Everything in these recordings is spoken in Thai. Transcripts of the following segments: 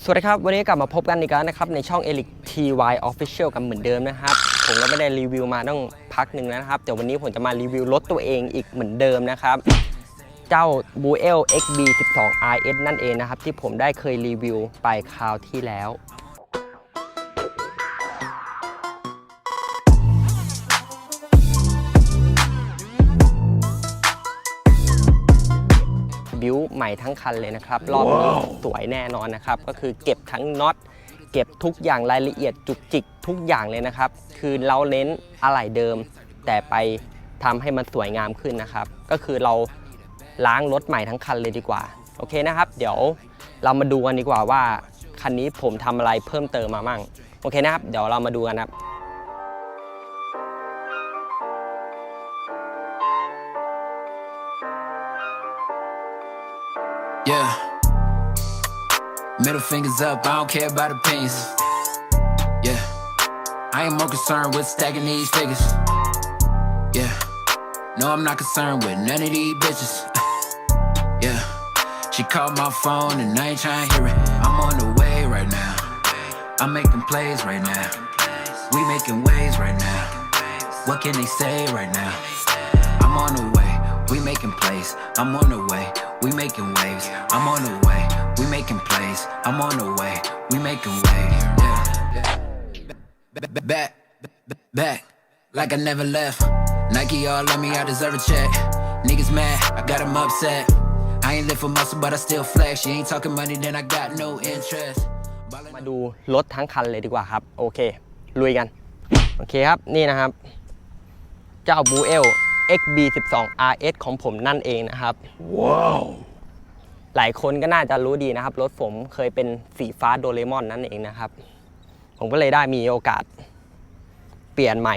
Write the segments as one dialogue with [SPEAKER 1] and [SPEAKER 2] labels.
[SPEAKER 1] สวัสดีครับ วันนี้กลับมาพบกันอีกแล้วนะครับ ในช่อง Elic TY Official กันเหมือนเดิมนะครับ ผมก็ไม่ได้รีวิวมาต้องพักหนึ่งแล้วนะครับ แต่วันนี้ผมจะมารีวิวรถตัวเองอีกเหมือนเดิมนะครับ เจ้า b u e l XB 12 RS นั่นเองนะครับ ที่ผมได้เคยรีวิวไปคราวที่แล้ว บิวใหม่ทั้งคันเลยนะครับ รอบนี้สวยแน่นอนนะครับ ก็คือเก็บทั้งน็อตเก็บทุกอย่างรายละเอียดจุกจิกทุกอย่างเลยนะครับ คือเราเน้นอะไหล่เดิม แต่ไปทำให้มันสวยงามขึ้นนะครับ ก็คือเราล้างรถใหม่ทั้งคันเลยดีกว่า โอเคนะครับ เดี๋ยวเรามาดูกันดีกว่าว่าคันนี้ผมทำอะไรเพิ่มเติมมามั่ง โอเคนะครับ เดี๋ยวเรามาดูกันครับ
[SPEAKER 2] Yeah. Middle fingers up, I don't care about opinions. Yeah. I ain't more concerned with stacking these figures. Yeah. No, I'm not concerned with none of these bitches. Yeah. She called my phone and I ain't trying to hear it. I'm on the way right now. I'm making plays right now. We making waves right now. What can they say right now? I'm on the way, we making plays. I'm on the way, we making waves. I'm on the way, we making plays. I'm on the way, we making waves. Yeah. Back, back, like I never left. Nike all on me, I deserve a check. Niggas mad, I got them upset. I ain't live for muscle, but I still flex. You ain't talking money, then I got no interest.
[SPEAKER 1] มาดูรถทั้งคันเลยดีกว่าครับ โอเค ลุยกัน โอเคครับ นี่นะครับ เจ้า b u l XB 12 RS ของผมนั่นเองนะครับว้าวหลายคนก็น่าจะรู้ดีนะครับ รถผมเคยเป็นสีฟ้าโดเรมอนนั่นเองนะครับ ผมก็เลยได้มีโอกาส เปลี่ยนใหม่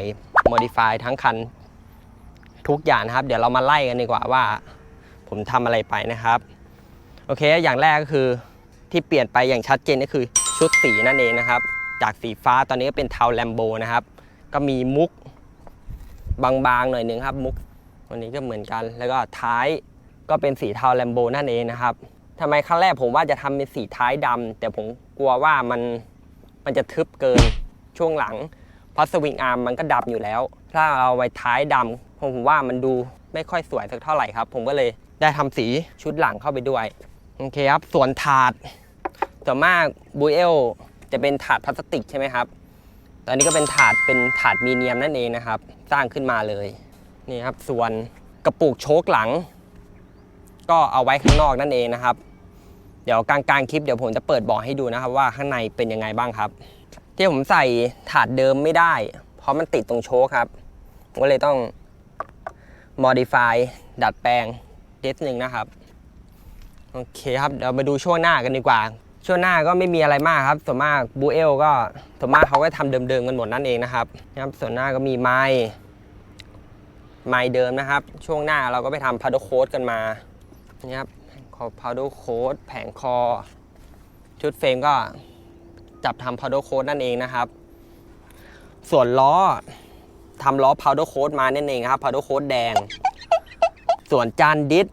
[SPEAKER 1] modify ทั้งคัน ทุกอย่างนะครับ เดี๋ยวเรามาไล่กันดีกว่าว่า ผมทำอะไรไปนะครับ โอเค อย่างแรกก็คือที่เปลี่ยนไปอย่างชัดเจนก็คือชุดสีนั่นเองนะครับ จากสีฟ้าตอนนี้ก็เป็นเทาแลมโบนะครับ ก็มีมุก บางๆหน่อยหนึ่งครับมุกวันนี้ก็เหมือนกัน แล้วก็ท้ายก็เป็นสีเทาแลมโบนั่นเองนะครับทำไมครั้งแรกผมว่าจะทำเป็นสีท้ายดำแต่ผมกลัวว่ามันมันจะทึบเกินช่วงหลังเพราะสวิงอาร์มมันก็ดำอยู่แล้ว ถ้าเอาไว้ท้ายดำผมว่ามันดูไม่ค่อยสวยสักเท่าไหร่ครับ ผมก็เลยได้ทำสีชุดหลังเข้าไปด้วยโอเคครับส่วนถาดส่วนมากบูเอลจะเป็นถาดพลาสติกใช่ไหมครับ ตอนนี้ก็เป็นถาดเป็นถาดมีเนียมนั่นเองนะครับ สร้างขึ้นมาเลยนี่ครับส่วนกระปุกโชคหลัง ก็เอาไว้ข้างนอกนั่นเองนะครับ เดี๋ยวกลางกลางๆคลิปเดี๋ยวผมจะเปิดเบอให้ดูนะครับ ว่าข้างในเป็นยังไงบ้างครับ ที่ผมใส่ถาดเดิมไม่ได้ เพราะมันติดตรงโชคครับผมก็เลยต้อง modify ดัดแปลงนิดนึงนะครับ โอเคครับ เดี๋ยวมาดูช่วงหน้ากันดีกว่า ช่วงหน้าก็ไม่มีอะไรมากครับ ส่วนมากบูเอลก็ส่วนมากเขาก็ทำเดิมๆกันหมดนั่นเองนะครับนะครับ ส่วนหน้าก็มีไม้ไม้เดิมนะครับ ช่วงหน้าเราก็ไปทำพา d ดโค้ดกันมานี่ครับคอพา d ดโค้ดแผงคอ ชุดเฟรมก็จับทำพา d ดโค้ดนั่นเองนะครับ ส่วนล้อทำล้อพา d ดโค้ดมานั่นเองครับพา d ดโค้ดแดง ส่วนจานดิส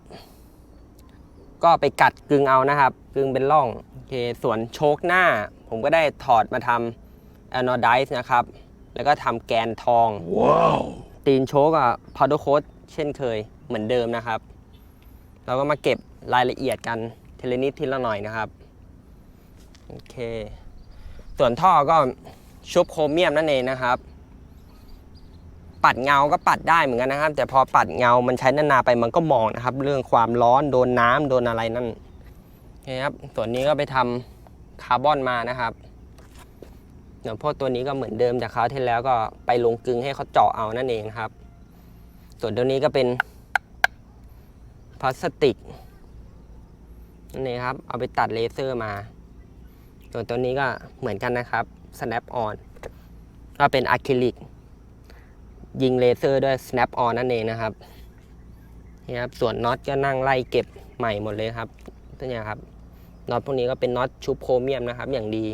[SPEAKER 1] ก็ไปกัดกึงเอานะครับ กึงเป็นร่อง เคส่วนโชคหน้า ผมก็ได้ถอดมาทำแอนอ d ด z e นะครับ แล้วก็ทำแกนทอง ว้าว ตีนโชคอะพาวเดอร์โค้ดเช่นเคยเหมือนเดิมนะครับ เราก็มาเก็บรายละเอียดกันทีละนิดทีละหน่อยนะครับ โอเค ส่วนท่อก็ชุบโครเมียมนั่นเองนะครับ ปัดเงาก็ปัดได้เหมือนกันนะครับ แต่พอปัดเงามันใช้นานๆไปมันก็มองนะครับ เรื่องความร้อนโดนน้ำโดนอะไรนั่นโอ เคครับส่วนนี้ก็ไปทำคาร์บอนมานะครับเดี๋ยวพวกตัวนี้ก็เหมือนเดิมจากคราวที่แล้วก็ไปลงกึงให้เขาเจาะเอานั่นเองครับ ส่วนตัวนี้ก็เป็นพลาสติกนั่นเองครับ เอาไปตัดเลเซอร์มา ส่วนตัวนี้ก็เหมือนกันนะครับ snap on ก็เป็นอะคริลิกยิงเลเซอร์ด้วย snap on นั่นเองนะครับนี่ครับ ส่วนน็อตก็นั่งไล่เก็บใหม่หมดเลยครับตัวนี้ครับ น็อตพวกนี้ก็เป็นน็อตชุบโครเมียมนะครับ อย่างดี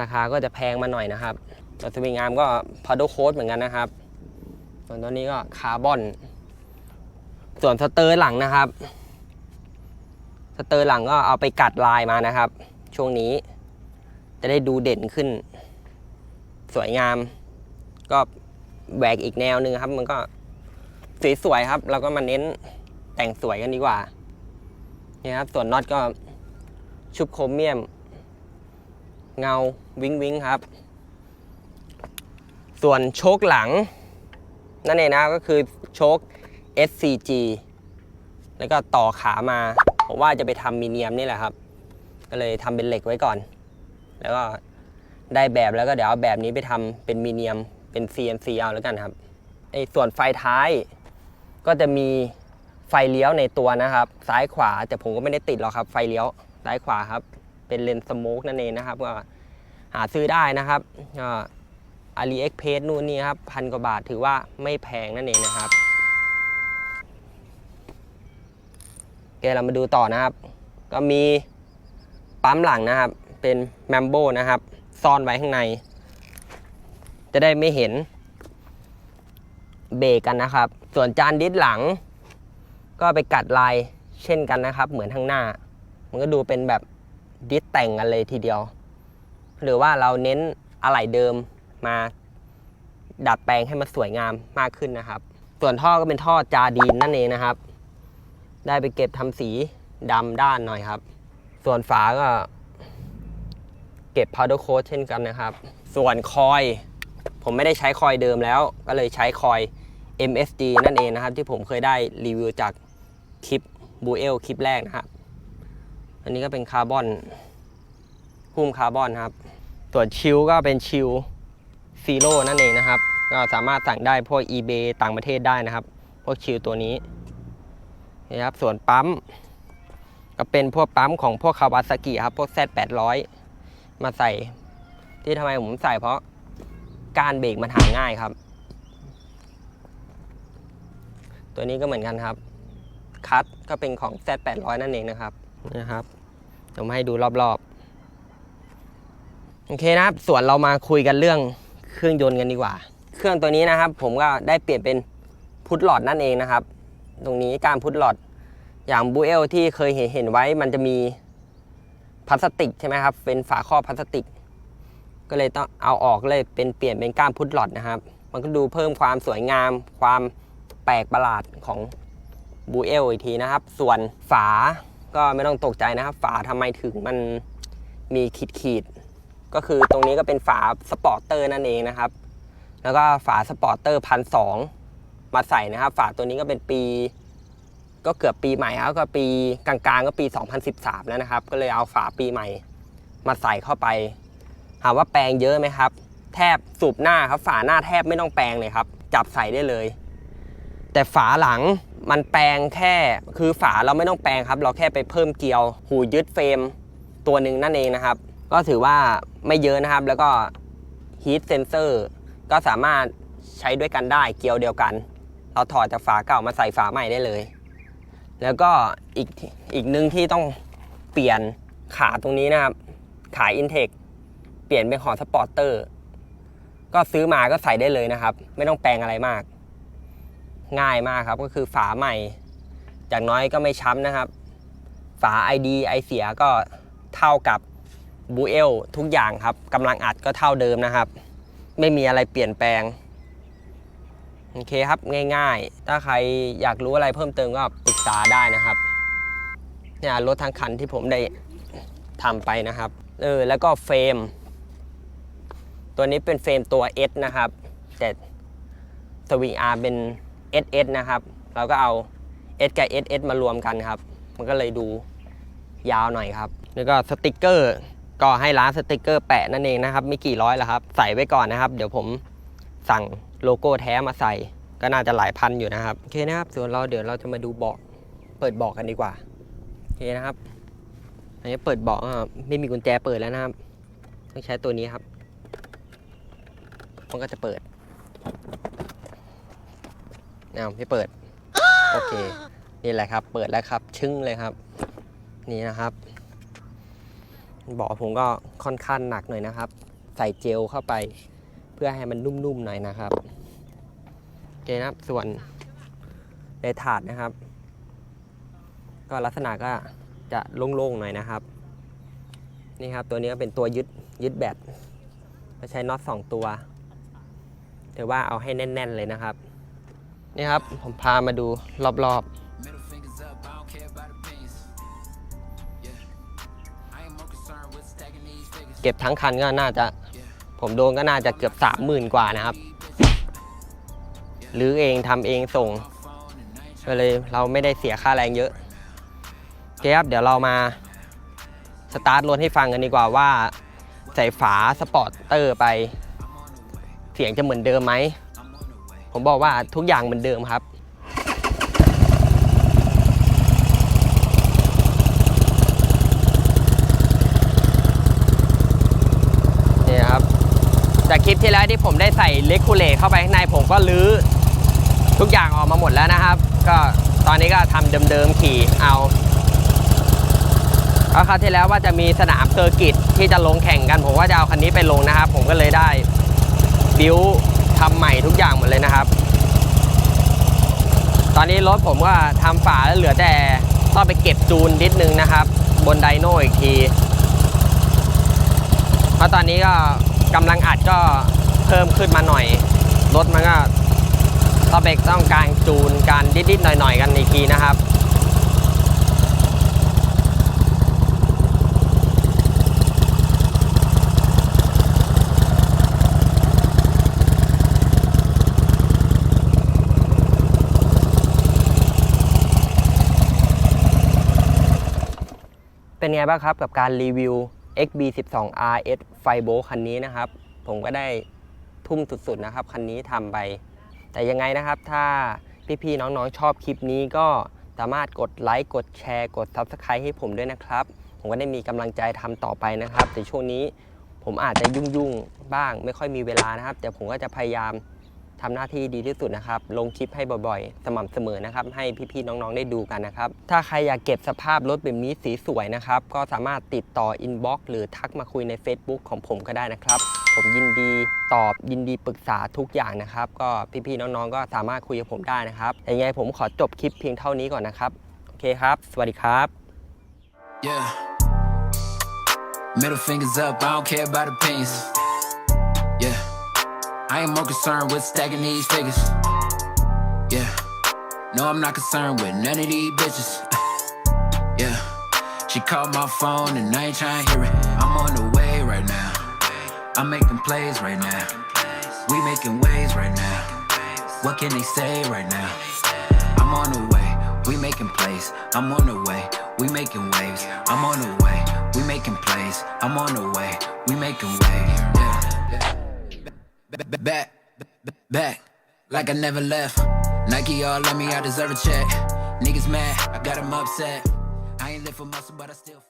[SPEAKER 1] ราคาก็จะแพงมาหน่อยนะครับแต่สวิงอาร์มก็พา d ดโค้ดเหมือนกันนะครับ ส่วนตัวนี้ก็คาร์บอน ส่วนสเตอร์หลังนะครับ สเตอร์หลังก็เอาไปกัดลายมานะครับ ช่วงนี้จะได้ดูเด่นขึ้น สวยงาม ก็แหวกอีกแนวหนึ่งครับ มันก็สวยๆครับ เราก็มาเน้นแต่งสวยกันดีกว่า นี่ครับส่วนน็อตก็ชุบโครเมียม เงาวิงวิงครับ ส่วนโชคหลัง นั่นเองนะก็คือโชค SCG แล้วก็ต่อขามาผมว่าจะไปทำมีเนียมนี่แหละครับ ก็เลยทำเป็นเหล็กไว้ก่อน แล้วก็ได้แบบแล้วก็เดี๋ยวเอาแบบนี้ไปทำเป็นมีเนียมเป็น CNC เอาแล้วกันครับไอ้ส่วนไฟท้ายก็จะมี ไฟเลี้ยวในตัวนะครับ ซ้ายขวาแต่ผมก็ไม่ได้ติดหรอกครับ ไฟเลี้ยวซ้ายขวาครับ เป็นเลนส์สโมกนั่นเองนะครับก็หาซื้อได้นะครับอาลีเอ็กเพสนู่นนี่ครับพันกว่าบาทถือว่าไม่แพงนั่นเองนะครับโอเคเรามาดูต่อนะครับ ก็มีปั๊มหลังนะครับ เป็นแมมโบนะครับ ซ่อนไว้ข้างใน จะได้ไม่เห็นเบรกกันนะครับ ส่วนจานดิสหลัง ก็ไปกัดลายเช่นกันนะครับ เหมือนข้างหน้า มันก็ดูเป็นแบบดิสแต่งกันเลยทีเดียว หรือว่าเราเน้นอะไหล่เดิมมาดัดแปลงให้มันสวยงามมากขึ้นนะครับ ส่วนท่อก็เป็นท่อจาดีนนั่นเองนะครับ ได้ไปเก็บทำสีดำด้านหน่อยครับ ส่วนฝาก็ เก็บ powder coat เช่นกันนะครับ ส่วนคอย ผมไม่ได้ใช้คอยเดิมแล้ว ก็เลยใช้คอย MSD นั่นเองนะครับ ที่ผมเคยได้รีวิวจาก คลิปบูเอลคลิปแรกนะครับ อันนี้ก็เป็นคาร์บอนหุ้มคาร์บอนครับส่วนชิลก็เป็นชิลซีโร่นั่นเองนะครับ ก็สามารถสั่งได้พวก eBay ต่างประเทศได้นะครับ พวกชิลตัวนี้นะครับ ส่วนปั๊มก็เป็นพวกปั๊มของพวกคาวาซากิครับ พวก Z800 มาใส่ ที่ทำไมผมใส่เพราะการเบรกมันหาง่ายครับ ตัวนี้ก็เหมือนกันครับ คัตก็เป็นของ Z800 นั่นเองนะครับนะครับผมาให้ดูรอบๆ โอเคนะครับ ส่วนเรามาคุยกันเรื่องเครื่องยนต์กันดีกว่า เครื่องตัวนี้นะครับ ผมก็ได้เปลี่ยนเป็นพุทหลอดนั่นเองนะครับ ตรงนี้การพุทหลอดอย่างบูเอลที่เคยเห็นเห็นไว้มันจะมีพลาสติกใช่ไหมครับ เป็นฝาครอบพลาสติก ก็เลยต้องเอาออกเลยเป็นเปลี่ยนเป็นก้ามพุทหลอดนะครับ มันก็ดูเพิ่มความสวยงาม ความแปลกประหลาดของ บูเอลอีกทีนะครับ ส่วนฝาก็ไม่ต้องตกใจนะครับ ฝาทำไมถึงมันมีขีดขีดก็คือตรงนี้ก็เป็นฝาสปอร์เตอร์นั่นเองนะครับ แล้วก็ฝาสปอร์เตอร์พันสองมาใส่นะครับ ฝาตัวนี้ก็เป็นปี ก็เกือบปีใหม่แล้วก็ปีกลางๆ ก็ปี 2013 แล้วนะครับ ก็เลยเอาฝาปีใหม่มาใส่เข้าไปถามว่าแปลงเยอะไหมครับ แทบสูบหน้าครับ ฝาหน้าแทบไม่ต้องแปลงเลยครับ จับใส่ได้เลย แต่ฝาหลัง มันแปลงแค่คือฝาเราไม่ต้องแปลงครับ เราแค่ไปเพิ่มเกลียวหูยึดเฟรมตัวหนึ่งนั่นเองนะครับ ก็ถือว่าไม่เยอะนะครับ แล้วก็ heat sensor ก็สามารถใช้ด้วยกันได้เกลียวเดียวกัน เราถอดจากฝาเก่ามาใส่ฝาใหม่ได้เลย แล้วก็อีกอีกหนึ่งที่ต้องเปลี่ยนขาตรงนี้นะครับ ขาอินเทคเปลี่ยนเป็นของสปอร์เตอร์ก็ซื้อมาก็ใส่ได้เลยนะครับ ไม่ต้องแปลงอะไรมาก ง่ายมากครับ ก็คือฝาใหม่จากน้อยก็ไม่ช้ำนะครับ ฝา ID ไอเสียก็เท่ากับบูเอลทุกอย่างครับกำลังอัดก็เท่าเดิมนะครับ ไม่มีอะไรเปลี่ยนแปลงโอเคครับง่ายๆ ถ้าใครอยากรู้อะไรเพิ่มเติมก็ปรึกษาได้นะครับเนี่ยรถทั้งคันที่ผมได้ทำไปนะครับเออแล้วก็เฟรม ตัวนี้เป็นเฟรมตัว S นะครับ แต่สวิงอาร์เป็น SS นะครับ เราก็เอา S กับ SS มารวมกันครับ มันก็เลยดูยาวหน่อยครับ แล้วก็สติกเกอร์ก็ให้ร้านสติกเกอร์แปะนั่นเองนะครับไม่กี่ร้อยแล้วครับ ใส่ไว้ก่อนนะครับ เดี๋ยวผมสั่งโลโก้แท้มาใส่ ก็น่าจะหลายพันอยู่นะครับ โอเคนะครับ ส่วนเราเดี๋ยวเราจะมาดูเบาะเปิดเบาะกันดีกว่า โอเคนะครับ อันนี้เปิดเบาะอะไม่มีกุญแจเปิดแล้วนะครับ ต้องใช้ตัวนี้ครับ มันก็จะเปิด อ้าวไม่เปิด โอเค นี่แหละครับ เปิดแล้วครับ ชึ้งเลยครับ นี่นะครับเบาะผมก็ค่อนข้างหนักหน่อยนะครับ ใส่เจลเข้าไป เพื่อให้มันนุ่มๆหน่อยนะครับโอเคนะครับส่วนในถาดนะครับ ก็ลักษณะก็จะโล่งๆหน่อยนะครับ นี่ครับตัวนี้ก็เป็นตัวยึดยึดแบตก็ใช้น็อตสองตัวถือว่าเอาให้แน่น ๆ เลยนะครับ นี่ครับ ผมพามาดูรอบๆ เก็บทั้งคันก็น่าจะ ผมโดนก็น่าจะเกือบ30,000กว่านะครับหรือเองทำเองส่งก็เลยเราไม่ได้เสียค่าแรงเยอะโอเคครับ เดี๋ยวเรามาสตาร์ทรถให้ฟังกันดีกว่าว่า ใส่ฝาสปอร์ตเตอร์ไป เสียงจะเหมือนเดิมไหม ผมบอกว่าทุกอย่างเหมือนเดิมครับนี่ครับ จากคลิปที่แล้วที่ผมได้ใส่เลคูเลเข้าไปข้างในผมก็ลื้อทุกอย่างออกมาหมดแล้วนะครับ ก็ตอนนี้ก็ทำเดิมๆขี่เอาก็คราวที่แล้วว่าจะมีสนามเซอร์กิตที่จะลงแข่งกัน ผมว่าจะเอาคันนี้ไปลงนะครับ ผมก็เลยได้บิว ทำใหม่ทุกอย่างหมดเลยนะครับ ตอนนี้รถผมก็ทำฝาแล้วเหลือแต่ต้องไปเก็บจูนนิดนึงนะครับ บนไดโน่อีกทีเพราะตอนนี้ก็กำลังอัดก็เพิ่มขึ้นมาหน่อย รถมันก็ต้องไปต้องการจูนการดิดๆหน่อยๆ กันอีกทีนะครับ เป็นไงบ้างครับกับการรีวิว XB12 RS ไฟโบคันนี้นะครับ ผมก็ได้ทุ่มสุดๆนะครับ คันนี้ทำไป แต่ยังไงนะครับ ถ้าพี่ๆน้องๆชอบคลิปนี้ก็สามารถกดไลค์กดแชร์กด Subscribe ให้ผมด้วยนะครับ ผมก็ได้มีกำลังใจทำต่อไปนะครับ แต่ช่วงนี้ผมอาจจะยุ่งๆบ้าง ไม่ค่อยมีเวลานะครับ แต่ผมก็จะพยายาม ทำหน้าที่ดีที่สุดนะครับ ลงคลิปให้บ่อยๆ สม่ำเสมอนะครับ ให้พี่ๆน้องๆได้ดูกันนะครับ ถ้าใครอยากเก็บสภาพรถแบบนี้สีสวยนะครับ ก็สามารถติดต่ออินบ็อกซ์หรือทักมาคุยใน Facebook ของผมก็ได้นะครับ ผมยินดีตอบยินดีปรึกษาทุกอย่างนะครับ ก็พี่ๆน้องๆ ก็สามารถคุยกับผมได้นะครับยังไงผมขอจบคลิปเพียงเท่านี้ก่อนนะครับโอเคครับ สวัสดีครับ
[SPEAKER 2] Yeah. Middle fingers up, I don't care about opinions. I ain't more concerned with stacking these figures. Yeah. No, I'm not concerned with none of these bitches. Yeah. She called my phone and I ain't trying to hear it. I'm on the way right now. I'm making plays right now. We making waves right now. What can they say right now? I'm on the way. We making plays. I'm on the way. We making waves. I'm on the way. We making plays. I'm on the way. We making waves. Back, back, back, like I never left. Nike all on me, I deserve a check. Niggas mad, I got 'em upset. I ain't live for muscle, but I still.